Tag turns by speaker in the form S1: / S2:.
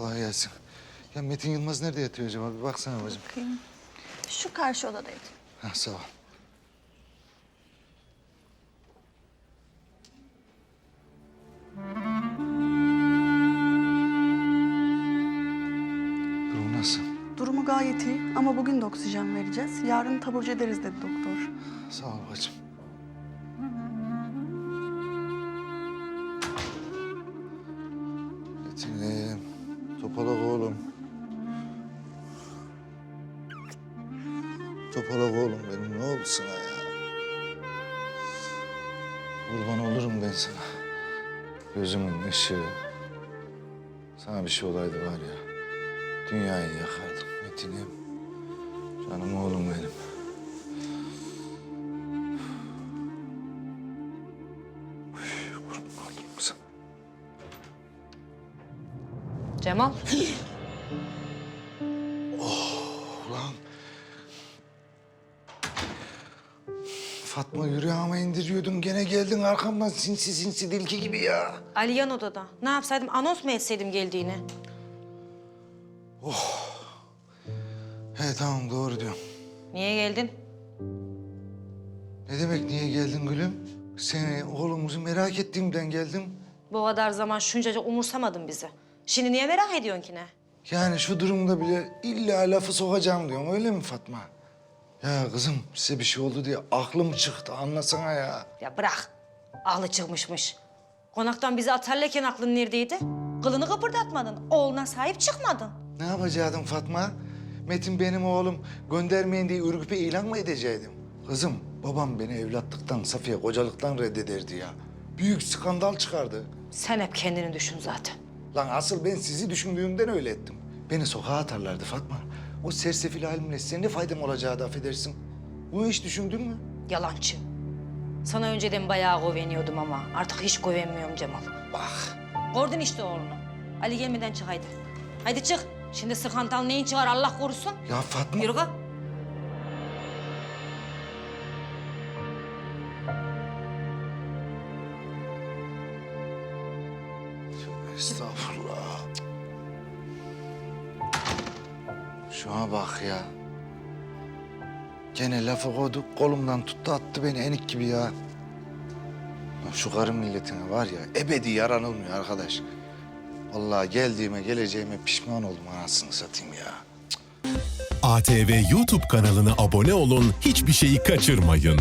S1: Kolay gelsin. Ya Metin Yılmaz nerede yatıyor acaba? Bir baksana bacım.
S2: Bakayım. Şu karşı odadaydı.
S1: Ha, sağ ol. Durum nasıl?
S2: Durumu gayet iyi ama bugün de oksijen vereceğiz. Yarın taburcu ederiz dedi doktor.
S1: Sağ ol bacım. Metin'im, topalak oğlum. Topalak oğlum benim ne oldu sana ya? Kurban olurum ben sana. Gözümün ışığı. Sana bir şey olaydı var ya. Dünyayı yakardım Metin'im. Canım oğlum benim.
S3: Cemal.
S1: Ulan. Fatma yüreğime indiriyordun. Gene geldin arkamdan sinsi sinsi dilki gibi ya.
S3: Ali yan odada. Ne yapsaydım? Anons mu etseydim geldiğini?
S1: He tamam doğru diyorsun.
S3: Niye geldin?
S1: Ne demek niye geldin gülüm? Seni oğlumuzu merak ettiğimden geldim.
S3: Bu kadar zaman şuncacık umursamadın bizi. Şimdi niye merak ediyorsun ki ne?
S1: Yani şu durumda bile illa lafı sokacağım diyorsun öyle mi Fatma? Ya kızım size bir şey oldu diye aklım çıktı anlasana ya.
S3: Ya bırak. Aklı çıkmışmış. Konaktan bizi atarlarken aklın neredeydi? Kılını kıpırdatmadın. Oğluna sahip çıkmadın.
S1: Ne yapacaktın Fatma? Metin benim oğlum. Göndermeyin diye Ürgüp'e ilan mı edecektim? Kızım, babam beni evlatlıktan, Safiye kocalıktan reddederdi ya. Büyük skandal çıkardı.
S3: Sen hep kendini düşün zaten.
S1: Lan asıl ben sizi düşündüğümden öyle ettim. Beni sokağa atarlardı Fatma. O sersefil halimle size ne faydam olacağı da affedersin. Bunu hiç düşündün mü?
S3: Yalancı. Sana önceden bayağı güveniyordum ama artık hiç güvenmiyorum Cemal.
S1: Bak,
S3: Gördün işte oğlunu. Ali gelmeden çık haydi. Haydi çık. Şimdi sıkantal neyin çıkar Allah korusun.
S1: ya Fatma...
S3: Yürü kalk.
S1: Estağfurullah. Şuna bak ya. Gene lafı koydu, kolumdan tuttu attı beni enik gibi ya. Şu karı milletine var ya ebedi yaranılmıyor arkadaş. Vallahi geldiğime geleceğime pişman oldum anasını satayım ya.
S4: ATV YouTube kanalına abone olun, hiçbir şeyi kaçırmayın.